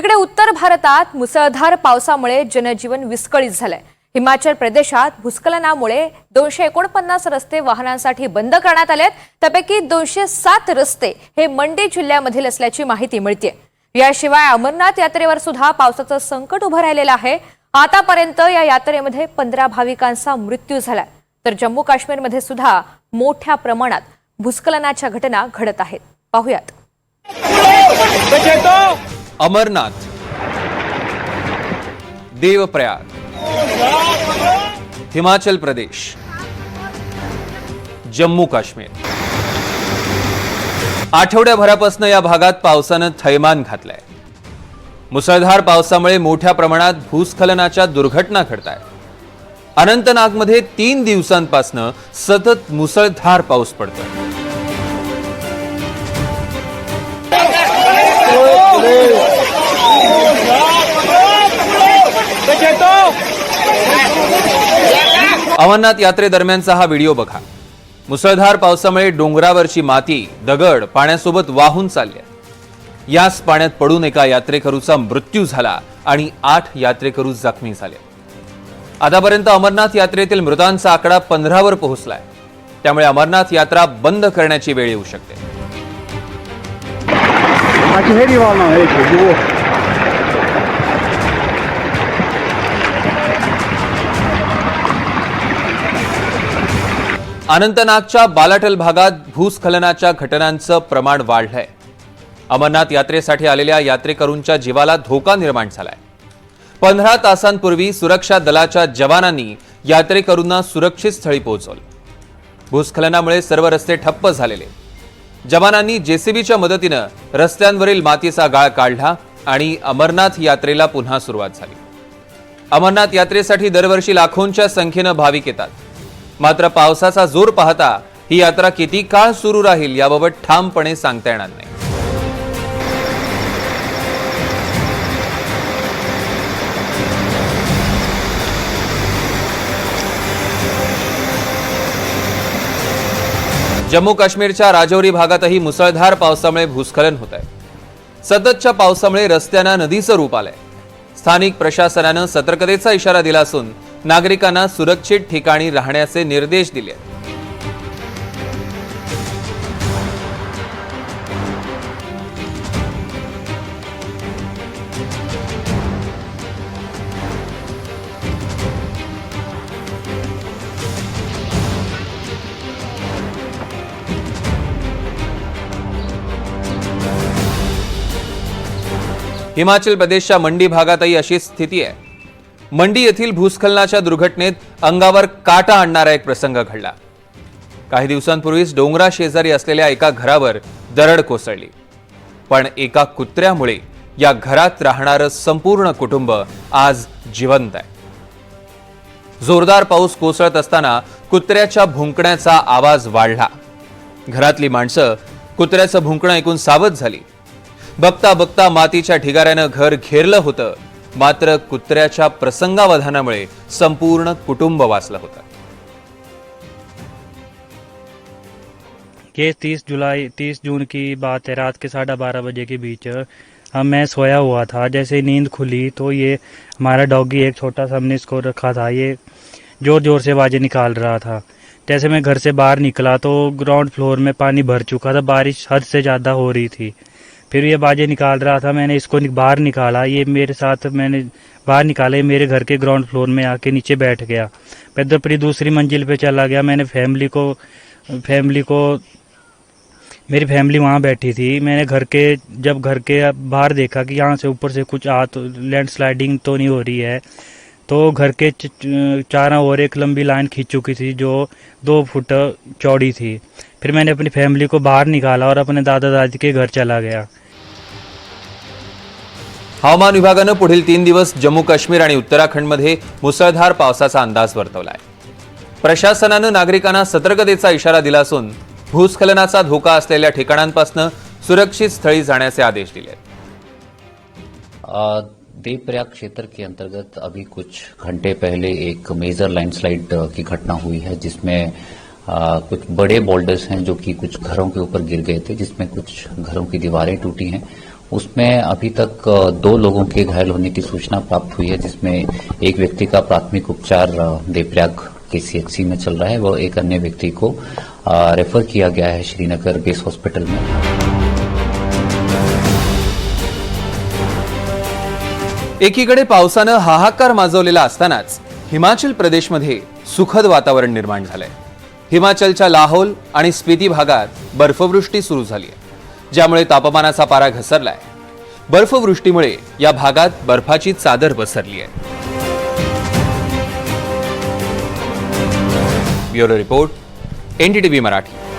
तिकडे उत्तर भारतात मुसळधार पावसामुळे जनजीवन विस्कळीत झालंय. हिमाचल प्रदेशात भूस्खलनामुळे दोनशे एकोणपन्नास रस्ते वाहनांसाठी बंद करण्यात आलेत. त्यापैकी दोनशे सात रस्ते हे मंडी जिल्ह्यामधील असल्याची माहिती मिळते याशिवाय अमरनाथ यात्रेवर सुद्धा पावसाचं संकट उभं राहिलेलं आहे. आतापर्यंत या यात्रेमध्ये पंधरा भाविकांचा मृत्यू झाला तर जम्मू काश्मीरमध्ये सुद्धा मोठ्या प्रमाणात भूस्खलनाच्या घटना घडत आहेत. पाहुयात. अमरनाथ देवप्रयाग हिमाचल प्रदेश जम्मू काश्मीर. आठवड्याभरापासून या भागात पावसानं थैमान घातलंय. मुसळधार पावसामुळे मोठ्या प्रमाणात भूस्खलनाच्या दुर्घटना घडत आहेत अनंतनागमध्ये तीन दिवसांपासनं सतत मुसळधार पाऊस पडतोय. अमरनाथ यात्रेदरम्यानचा हा व्हिडिओ बघा. मुसळधार पावसामुळे डोंगरावरची माती दगड पाण्यासोबत वाहून चालल्या याच पाण्यात पडून एका यात्रेकरूचा मृत्यू झाला आणि आठ यात्रेकरू जखमी झाले. आतापर्यंत अमरनाथ यात्रेतील मृतांचा आकडा पंधरावर पोहोचलाय. त्यामुळे अमरनाथ यात्रा बंद करण्याची वेळ येऊ शकते. अनंतनागच्या बालाटल भागात भूस्खलनाच्या घटनांचं प्रमाण वाढलंय. अमरनाथ यात्रेसाठी आलेल्या यात्रेकरूंच्या जीवाला धोका निर्माण झालाय. पंधरा तासांपूर्वी सुरक्षा दलाच्या जवानांनी यात्रेकरूंना सुरक्षित स्थळी पोहोचवलं. भूस्खलनामुळे सर्व रस्ते ठप्प झालेले. जवानांनी जेसीबीच्या मदतीनं रस्त्यांवरील मातीचा गाळ काढला आणि अमरनाथ यात्रेला पुन्हा सुरुवात झाली. अमरनाथ यात्रेसाठी दरवर्षी लाखोंच्या संख्येनं भाविक येतात. मात्र पावसाचा जोर पाहता ही यात्रा किती काळ सुरू राहील याबाबत ठामपणे सांगता येणार नाही. जम्मू काश्मीरच्या राजौरी भागातही मुसळधार पावसामुळे भूस्खलन होत आहे सततच्या पावसामुळे रस्त्यांना नदीचं रूप आलंय. स्थानिक प्रशासनानं सतर्कतेचा इशारा दिला असून नागरिकांना सुरक्षित ठिकाणी राहण्याचे निर्देश दिले हिमाचल प्रदेशच्या मंडी भागातही अशी स्थिती आहे. मंडी येथील भूस्खलनाच्या दुर्घटनेत अंगावर काटा आणणारा एक प्रसंग घडला. काही दिवसांपूर्वीच डोंगरा शेजारी असलेल्या एका घरावर दरड कोसळली. पण एका कुत्र्यामुळे या घरात राहणारं संपूर्ण कुटुंब आज जिवंत आहे. जोरदार पाऊस कोसळत असताना कुत्र्याच्या भुंकण्याचा आवाज वाढला. घरातली माणसं कुत्र्याचं भुंकणं ऐकून सावध झाली. बघता बघता मातीच्या ढिगाऱ्यानं घर घेरलं होतं. मात्र कुत्र्याच्या प्रसंगावधानामुळे संपूर्ण कुटुंब वाचलं होतं. ये तीस जुलाई, तीस जून की बात है, रात के साढ़े बारह बजे के बीच हम मैं सोया हुआ था। जैसे नींद खुली तो ये हमारा डॉगी एक छोटा सा हमने इसको रखा था। ये ज़ोर ज़ोर से आवाज़ें निकाल रहा था। जैसे मैं घर से बाहर निकला तो ग्राउंड फ्लोर में पानी भर चुका था। बारिश हद से ज़्यादा हो रही थी। फिर ये बाजें निकाल रहा था, मैंने इसको बाहर निकाला। ये मेरे साथ मैंने बाहर निकाले, मेरे घर के ग्राउंड फ्लोर में आके नीचे बैठ गया। इधर दूसरी मंजिल पे चला गया। मैंने फैमिली को फैमिली को, मेरी फैमिली वहाँ बैठी थी। मैंने घर के, जब घर के बाहर देखा कि यहाँ से ऊपर से कुछ आ तो लैंड स्लाइडिंग तो नहीं हो रही है तो घर के चारों ओर एक लंबी लाइन खींच चुकी थी, जो दो फुट चौड़ी थी। फिर मैंने अपनी फैमिली को बाहर निकाला और अपने दादा दादी के घर चला गया। हवामान विभागानं पुढील तीन दिवस जम्मू काश्मीर आणि उत्तराखंडमध्ये मुसळधार पावसाचा अंदाज वर्तवलाय. प्रशासनानं नागरिकांना सतर्कतेचा इशारा दिला असून भूस्खलनाचा धोका असलेल्या ठिकाणांपासून सुरक्षित स्थळी जाण्याचे आदेश दिले देवप्रयाग क्षेत्र के अंतर्गत अभी कुछ घंटे पहले एक मेजर लैंडस्लाइड की घटना हुई है जिसमें आ, कुछ बड़े बोल्डर्स हैं जो कि कुछ घरों के ऊपर गिर गए थे जिसमें कुछ घरों की दीवारें टूटी हैं। उसमें अभी तक दो लोगों के घायल होने की सूचना प्राप्त हुई है जिसमें एक व्यक्ति का प्राथमिक उपचार देवप्रयाग के सीएचसी में चल रहा है। व एक अन्य व्यक्ति को रेफर किया गया है श्रीनगर बेस हॉस्पिटल में। एकीकडे पावसानं हाहाकार माजवलेला असतानाच हिमाचल प्रदेशमध्ये सुखद वातावरण निर्माण झालंय. हिमाचलच्या लाहोल आणि स्पिती भागात बर्फवृष्टी सुरू झाली आहे ज्यामुळे तापमानाचा पारा घसरलाय. बर्फवृष्टीमुळे या भागात बर्फाची चादर पसरली आहे. Bureau report NDTV Marathi.